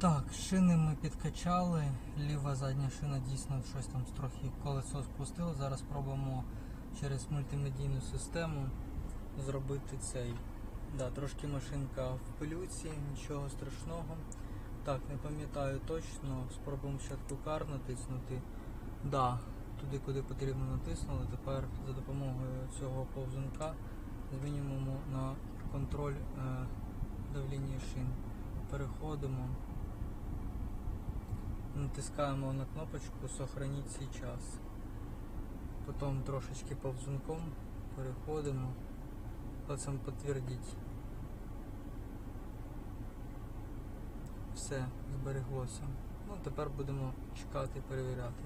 Так, шини ми підкачали. Ліва задня шина дійсно щось там трохи колесо спустило. Зараз спробуємо через мультимедійну систему зробити цей. Да, трошки машинка в пилюці, нічого страшного. Так, не пам'ятаю точно. Спробуємо спочатку кар натиснути. Да, туди, куди потрібно натиснули. Тепер за допомогою цього повзунка змінюємо на контроль е, давління шин. Переходимо. Натискаємо на кнопочку Сохраніть сейчас. Потім трошечки повзунком переходимо. потім підтвердіть. Все, збереглося. Ну, тепер будемо чекати, перевіряти.